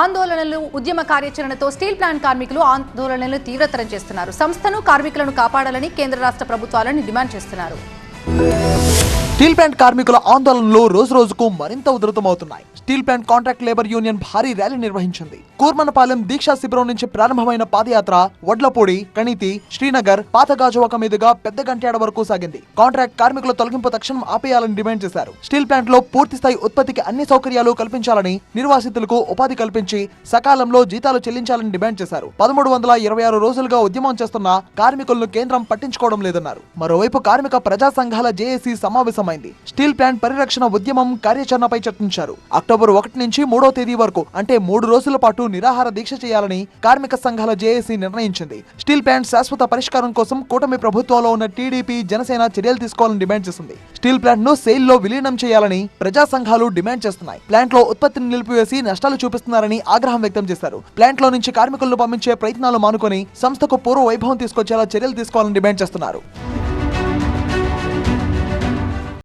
ఆందోళనలు ఉద్యమ కార్యాచరణతో steel plant కార్మికులు ఆందోళనలు తీవ్రతరం చేస్తున్నారు. సంస్థను కార్మికులను కాపాడాలని కేంద్ర రాష్ట్ర ప్రభుత్వాలను డిమాండ్ చేస్తున్నారు. స్టీల్ ప్లాంట్ కార్మికుల ఆందోళనలు రోజు రోజుకు మరింత ఉధృతమవుతున్నాయి. Steel plant contract labour union భారీ ర్యాలీ నిర్వహించింది. కూర్మనపాలెం దీక్షా శిబిరం నుంచి ప్రారంభమైన పాదయాత్ర వడ్లపూడి కణితి శ్రీనగర్ పాతగాజువాక మీదుగా పెద్ద గంట్యాడ వరకు సాగింది. కాంట్రాక్ట్ కార్మికుల తొలగింపు తక్షణం ఆపేయాలని డిమాండ్ చేశారు. స్టీల్ ప్లాంట్లో పూర్తి స్థాయి ఉత్పత్తికి అన్ని సౌకర్యాలు కల్పించాలని నిర్వాసితులకు ఉపాధి కల్పించి సకాలంలో జీతాలు చెల్లించాలని డిమాండ్ చేశారు. పదమూడు వందల ఇరవై ఆరు రోజులుగా ఉద్యమం చేస్తున్న కార్మికులను కేంద్రం పట్టించుకోవడం లేదన్నారు. మరోవైపు కార్మిక ప్రజా సంఘాల జేఏసీ ప్రారంభమైంది. స్టీల్ ప్లాంట్ పరిరక్షణ ఉద్యమం కార్యాచరణపై చర్చించారు. అక్టోబర్ ఒకటి నుంచి మూడో తేదీ వరకు అంటే మూడు రోజుల పాటు నిరాహార దీక్ష చేయాలని కార్మిక సంఘాల జేఏసీ నిర్ణయించింది. స్టీల్ ప్లాంట్ శాశ్వత పరిష్కారం కోసం కూటమి ప్రభుత్వంలో ఉన్న టీడీపీ జనసేన చర్యలు తీసుకోవాలని డిమాండ్ చేసింది. స్టీల్ ప్లాంట్ను సేల్లో విలీనం చేయాలని ప్రజా సంఘాలు డిమాండ్ చేస్తున్నాయి. ప్లాంట్లో ఉత్పత్తిని నిలిపివేసి నష్టాలు చూపిస్తున్నారని ఆగ్రహం వ్యక్తం చేశారు. ప్లాంట్లో నుంచి కార్మికులను పంపించే ప్రయత్నాలు మానుకొని సంస్థకు పూర్వ వైభవం తీసుకొచ్చేలా చర్యలు తీసుకోవాలని డిమాండ్ చేస్తున్నారు.